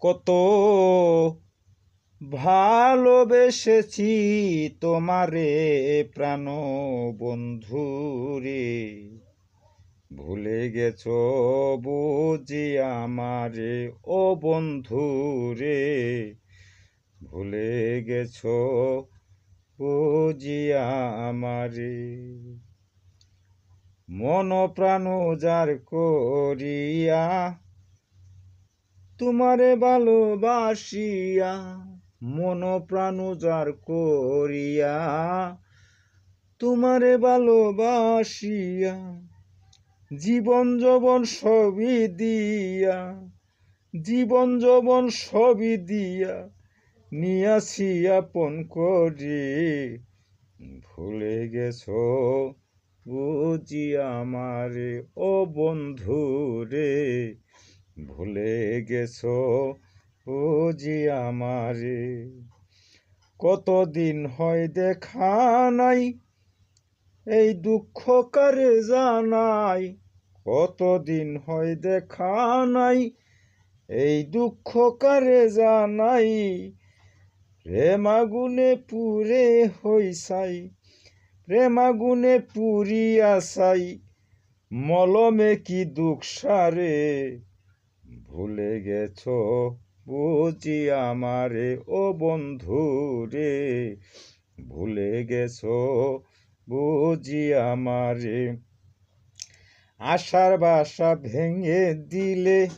কত ভালোবেসেছি তোমারে প্রাণ বন্ধুরে ভুলে গেছো বুঝি আমারে, ও বন্ধুরে ভুলে গেছ বুঝি আমারে। মন প্রাণ যার করিয়া তোমারে ভালোবাসিয়া মন প্রাণ যার করিয়া। তোমারে ভালোবাসিয়া জীবন যবন সবই দিয়া জীবন যবন সবই দিয়া নিয়াছি আপন করি। ভুলে গেছো বুঝি আমারে, ও বন্ধু রে ভুলে গেছো বুঝি আমারে। কতদিন হয় দেখা নাই, এই দুঃখ কারে জানাই? কতদিন হয় দেখা নাই, এই দুঃখ কারে জানাই? প্রেমাগুনে পুরে হইসাই প্রেমাগুনে পুরিয়া সাই মলমে কি দুঃখ সারে? ভুলে গেছ? বুঝি আমারে, ও বন্ধু রে। ভুলে গেছ? বুঝি আমারে। আশার বাসা ভেঙে দিলে,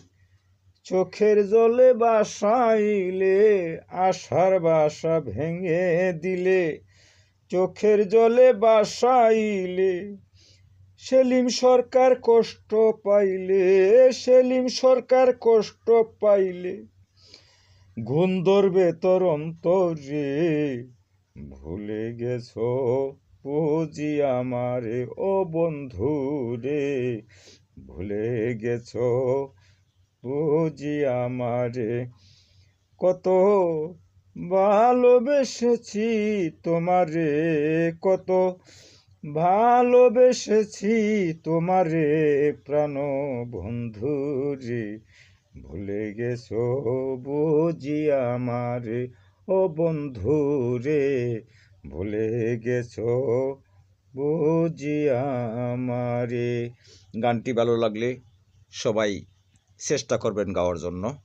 চোখের জলে বাসাইলে, আশার বাসা ভেঙে দিলে, চোখের জলে বাসাইলে সেলিম সরকার কষ্ট পাইলে, সেলিম সরকার কষ্ট পাইলে। ঘুম ধরবে তোর অন্তরে, ভুলে গেছো বুঝি আমারে, ও বন্ধু রে ভুলে গেছো বুঝি আমারে, কত ভালোবেসেছি তোমারে, কত ভালোবেসেছি তোমারে প্রাণ বন্ধু রে। ভুলে গেছো বুঝি আমারে, ও বন্ধু রে। ভুলে গেছো বুঝি আমারে। গানটি ভালো লাগলে সবাই চেষ্টা করবেন গাওয়ার জন্য।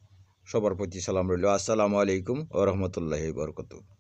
সবার প্রতি সালাম রইল। আসসালামু আলাইকুম ও রহমতুল্লাহি বরকত